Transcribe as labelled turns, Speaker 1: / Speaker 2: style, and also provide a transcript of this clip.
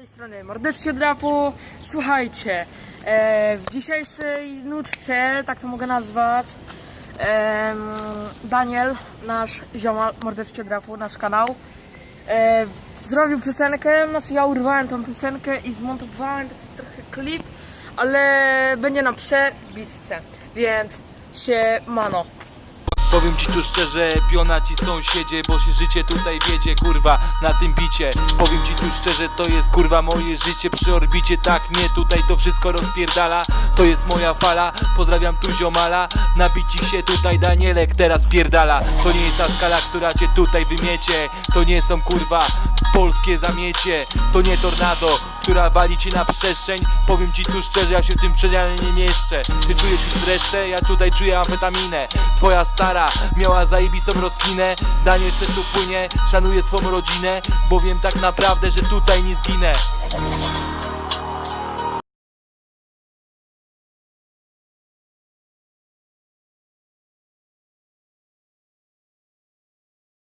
Speaker 1: tej strony Mordeczcie Drapu. Słuchajcie, e, w dzisiejszej nutce, tak to mogę nazwać, em, Daniel, nasz ziomal Mordeczcie Drapu, nasz kanał, e, zrobił piosenkę, znaczy ja urwałem tą piosenkę i zmontowałem taki trochę klip, ale będzie na przebitce, więc się mano.
Speaker 2: Powiem ci tu szczerze, piona ci sąsiedzie Bo się życie tutaj wiedzie, kurwa, na tym bicie. Powiem ci tu szczerze, to jest kurwa moje życie Przy orbicie, tak, nie, tutaj to wszystko rozpierdala To jest moja fala, pozdrawiam tu ziomala Nabici się tutaj Danielek teraz pierdala. To nie jest ta skala, która cię tutaj wymiecie To nie są kurwa polskie zamiecie. To nie tornado, która wali ci na przestrzeń. Powiem ci tu szczerze, ja się w tym przedziale nie mieszczę. Ty czujesz już dreszcze, ja tutaj czuję amfetaminę. Twoja stara miała zajebistą rozkminę. Daniel se tu płynie, szanuję swą rodzinę Bo wiem tak naprawdę, że tutaj nie zginę